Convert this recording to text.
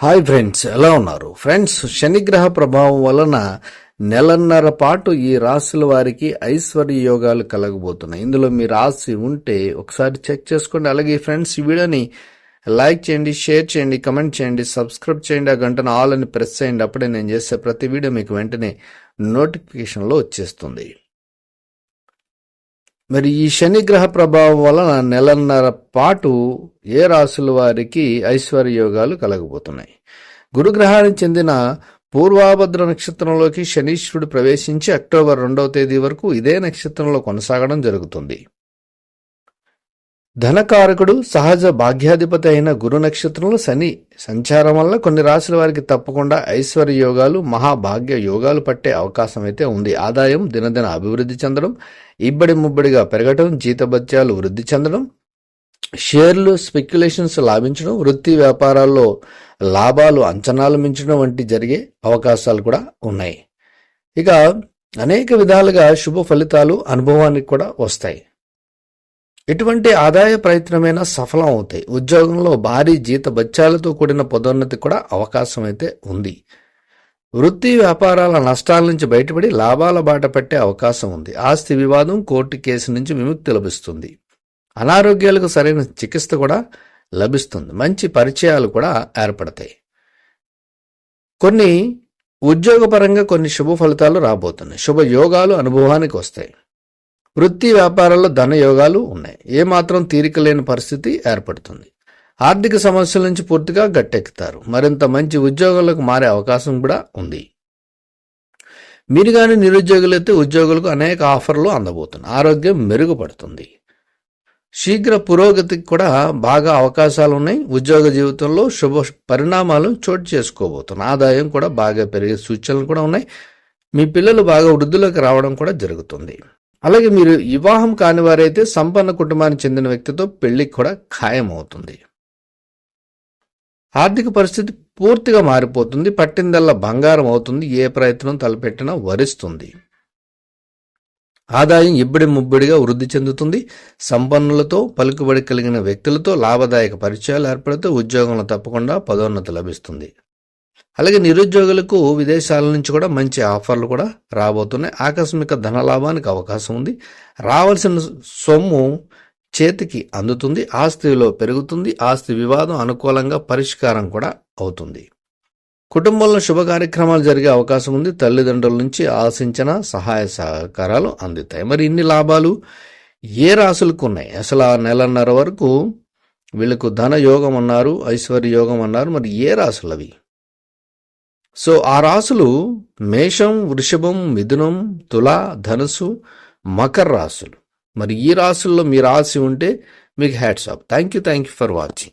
Hi friends ఎలా ఉన్నారు? Friends శనిగ్రహ ప్రభావం వలన నెలన్నర పాటు ఈ రాశుల వారికి ఐశ్వర్య యోగాలు కలగబోతున్నాయి. ఇందులో మీ రాశి ఉంటే ఒకసారి చెక్ చేసుకోండి. అలాగే ఫ్రెండ్స్ ఈ వీడియోని లైక్ చేయండి షేర్ చేయండి కమెంట్ చేయండి సబ్స్క్రైబ్ చేయండి ఆ గంటను ఆల్ అని ప్రెస్ చేయండి. అప్పుడే నేను చేసే ప్రతి వీడియో మీకు వెంటనే నోటిఫికేషన్లో వచ్చేస్తుంది. మరి ఈ శని గ్రహ ప్రభావం వలన నెలన్నర పాటు ఏ రాశుల వారికి ఐశ్వర్య యోగాలు కలగబోతున్నాయి గురుగ్రహానికి చెందిన పూర్వాభద్ర నక్షత్రంలోకి శనీశ్వరుడు ప్రవేశించి అక్టోబర్ రెండవ తేదీ వరకు ఇదే నక్షత్రంలో కొనసాగడం జరుగుతుంది. ధనకారకుడు సహజ భాగ్యాధిపతి అయిన గురు నక్షత్రంలో శని సంచారం వల్ల కొన్ని రాశుల వారికి తప్పకుండా ఐశ్వర్య యోగాలు మహాభాగ్య యోగాలు పట్టే అవకాశం అయితే ఉంది. ఆదాయం దినదిన అభివృద్ధి చెందడం ఇబ్బడి ముబ్బడిగా పెరగడం జీతభత్యాలు వృద్ధి చెందడం షేర్లు స్పెక్యులేషన్స్ లాభించడం వృత్తి వ్యాపారాల్లో లాభాలు అంచనాలు మించడం వంటి జరిగే అవకాశాలు కూడా ఉన్నాయి. ఇక అనేక విధాలుగా శుభ ఫలితాలు అనుభవానికి కూడా వస్తాయి. ఎటువంటి ఆదాయ ప్రయత్నమైనా సఫలం అవుతాయి. ఉద్యోగంలో భారీ జీత బత్యాలతో కూడిన పదోన్నతి కూడా అవకాశం అయితే ఉంది. వృత్తి వ్యాపారాల నష్టాల నుంచి బయటపడి లాభాల బాట పట్టే అవకాశం ఉంది. ఆస్తి వివాదం కోర్టు కేసు నుంచి విముక్తి లభిస్తుంది. అనారోగ్యాలకు సరైన చికిత్స కూడా లభిస్తుంది. మంచి పరిచయాలు కూడా ఏర్పడతాయి. కొన్ని ఉద్యోగపరంగా కొన్ని శుభ ఫలితాలు రాబోతున్నాయి. శుభ యోగాలు అనుభవానికి వస్తాయి. వృత్తి వ్యాపారాల్లో ధన యోగాలు ఉన్నాయి. ఏమాత్రం తీరిక లేని పరిస్థితి ఏర్పడుతుంది. ఆర్థిక సమస్యల నుంచి పూర్తిగా గట్టెక్కుతారు. మరింత మంచి ఉద్యోగాలకు మారే అవకాశం కూడా ఉంది. మీరు కానీ నిరుద్యోగులైతే ఉద్యోగులకు అనేక ఆఫర్లు అందబోతున్నాయి ఆరోగ్యం మెరుగుపడుతుంది. శీఘ్ర పురోగతికి కూడా బాగా అవకాశాలు ఉన్నాయి. ఉద్యోగ జీవితంలో శుభ పరిణామాలు చోటు చేసుకోబోతున్నాయి ఆదాయం కూడా బాగా పెరిగే సూచనలు కూడా ఉన్నాయి. మీ పిల్లలు బాగా వృద్ధిలోకి రావడం కూడా జరుగుతుంది. అలాగే మీరు వివాహం కాని వారైతే సంపన్న కుటుంబానికి చెందిన వ్యక్తితో పెళ్ళికి కూడా ఖాయం అవుతుంది ఆర్థిక పరిస్థితి పూర్తిగా మారిపోతుంది. పట్టిందల్లా బంగారం అవుతుంది. ఏ ప్రయత్నం తలపెట్టినా వరిస్తుంది. ఆదాయం ఇబ్బడి ముబ్బడిగా వృద్ధి చెందుతుంది. సంపన్నులతో పలుకుబడి కలిగిన వ్యక్తులతో లాభదాయక పరిచయాలు ఏర్పడితే ఉద్యోగంలో తప్పకుండా పదోన్నతి లభిస్తుంది. అలాగే నిరుద్యోగులకు విదేశాల నుంచి కూడా మంచి ఆఫర్లు కూడా రాబోతున్నాయి. ఆకస్మిక ధనలాభానికి అవకాశం ఉంది. రావాల్సిన సొమ్ము చేతికి అందుతుంది. ఆస్తిలో పెరుగుతుంది. ఆస్తి వివాదం అనుకూలంగా పరిష్కారం కూడా అవుతుంది. కుటుంబంలో శుభ కార్యక్రమాలు జరిగే అవకాశం ఉంది. తల్లిదండ్రుల నుంచి ఆశించిన సహాయ సహకారాలు అందుతాయి. మరి ఇన్ని లాభాలు ఏ రాసులకు ఉన్నాయి? అసలు ఆ నెలన్నర వరకు వీళ్ళకు ధన యోగం అన్నారు ఐశ్వర్య యోగం అన్నారు. మరి ఏ రాసులు అవి సో ఆ రాసులు మేషం వృషభం మిథునం తుల ధనుసు మకర రాసులు. మరి ఈ రాసుల్లో మీ రాసి ఉంటే మీకు hats off. Thank you thank you for watching